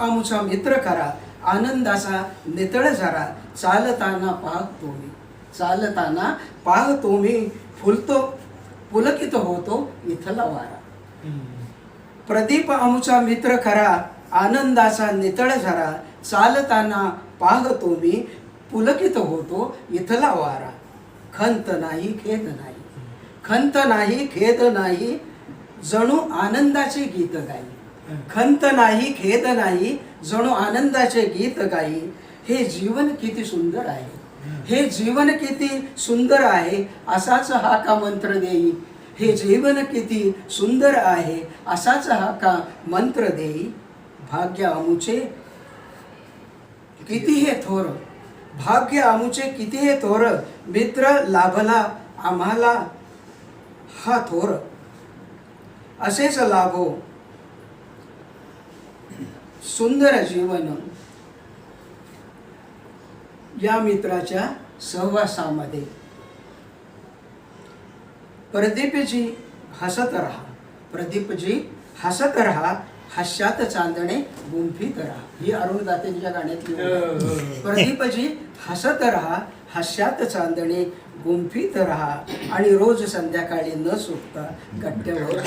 आमुचा मित्र खरा आनंदाचा नितळ झरा चालताना पाह तुम्ही. चालताना पाह तुम्ही फुलतो पुलकित होतो इथला वारा. प्रदीप आमुचा मित्र खरा आनंदाचा नितळ झरा चालताना पाहतो मी पुलकित होतो इथला वारा. खंत नाही खेद नाही. खंत नाही खेद नाही जणू आनंदाचे गीत गाई. खंत नाही खेद नाही जणू आनंदाचे गीत गाई. हे जीवन किती सुंदर आहे. हे जीवन किती सुंदर आहे असाच हा का मंत्र देई? हे जीवन किती सुंदर आहे असाच हा का मंत्र देई? भाग्य अमुचे किती हे थोर. भाग्य अमुचे किती हे थोर. मित्र लाभला आम्हाला हा थोर. असेच लाभो. सुंदर जीवन या मित्राच्या सहवासामध्ये. प्रदीपजी हसत राहा. प्रदीपजी हसत राहा. हास्यात चांदणे गुंफीत राहा. ही अरुण दातेच्या गाण्यातली ओळ आहे. प्रदीपजी हसत राहा. हास्यात चांदणे गुंफीत राहा. आणि रोज संध्याकाळी न सुटता कट्ट्यावर